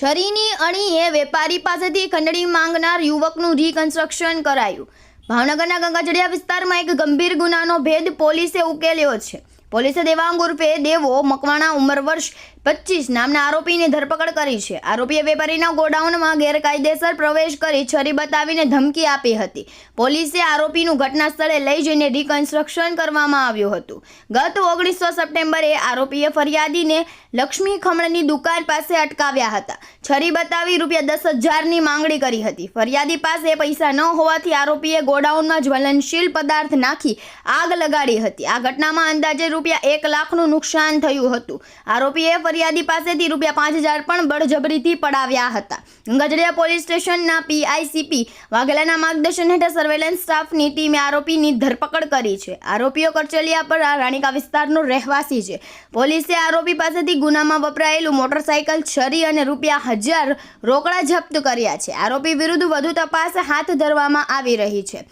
છરીની અણીએ વેપારી પાસેથી ખંડણી માંગનાર યુવકનું રીકન્સ્ટ્રક્શન કરાયું. ભાવનગરના ગંગાજળિયા વિસ્તારમાં એક ગંભીર ગુનાનો ભેદ પોલીસે ઉકેલ્યો છે. પોલીસે દેવાંગ ઉર્ફે દેવો મકવાણા ઉંમર વર્ષ પચીસ નામના આરોપીની ધરપકડ કરી છે. આરોપીએ વેપારીના ગોડાઉનમાં ગેરકાયદેસર પ્રવેશ કરી છરી બતાવીને ધમકી આપી હતી. પોલીસે આરોપીનું ઘટના સ્થળે લઈ જઈને રિકન્સ્ટ્રક્શન કરવામાં આવ્યું હતું. ગત ઓગણીસો સપ્ટેમ્બરે આરોપીએ ફરિયાદીને લક્ષ્મી ખમણની દુકાન પાસે અટકાવ્યા હતા. છરી બતાવી રૂપિયા દસ હજારની માંગણી કરી હતી. ફરિયાદી પાસે પૈસા ન હોવાથી આરોપીએ ગોડાઉનમાં જ્વલનશીલ પદાર્થ નાખી આગ લગાડી હતી. આ ઘટનામાં અંદાજે રૂપિયા એક લાખનું નુકસાન થયું હતું. આરોપીએ ફરિયાદી પાસેથી રૂપિયા પાંચ હજાર પણ બળજબરીથી પડાવ્યા હતા. ગજડિયા પોલીસ સ્ટેશનના પીઆઈસીપી વાઘેલાના માર્ગદર્શન હેઠળ સર્વેલન્સ સ્ટાફની ટીમે આરોપીની ધરપકડ કરી છે. આરોપીઓ કરચલિયા પર રાણીકા વિસ્તારનો રહેવાસી છે. પોલીસે આરોપી પાસેથી ગુનામાં વપરાયેલું મોટરસાયકલ છરી અને રૂપિયા હજાર રોકડા જપ્ત કર્યા છે. આરોપી વિરુદ્ધ વધુ તપાસ હાથ ધરવામાં આવી રહી છે.